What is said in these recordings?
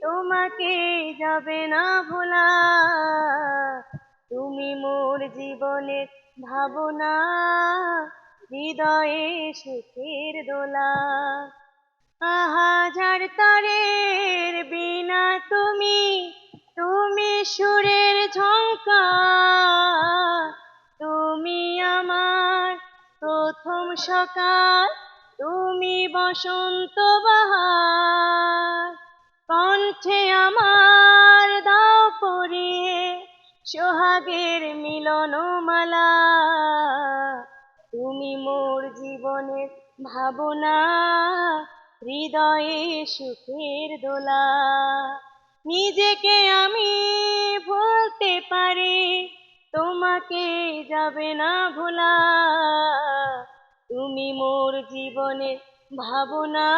তোমাকে যাবে না ভোলা। তুমি মোর জীবনের ভাবনা, হৃদয়ে সুখের দোলা। আহাজার তারের বিনা তুমি তুমি সুরের ঝঙ্কার তুমি আমার প্রথম সকাল, তুমি বসন্ত বাহার। সোহাগের মিলন মালা। তুমি মোর জীবনের ভাবনা, হৃদয়ে সুখের দোলা। নিজেকে আমি বলতে পারি, তোমাকে যাবে না ভোলা। তুমি মোর জীবনের ভাবনা,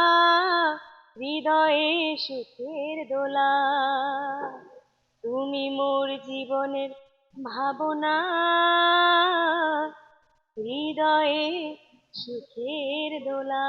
হৃদয়ে সুখের দোলা। তুমি মোর জীবনের ভাবনা। হৃদয়ে সুখের দোলা।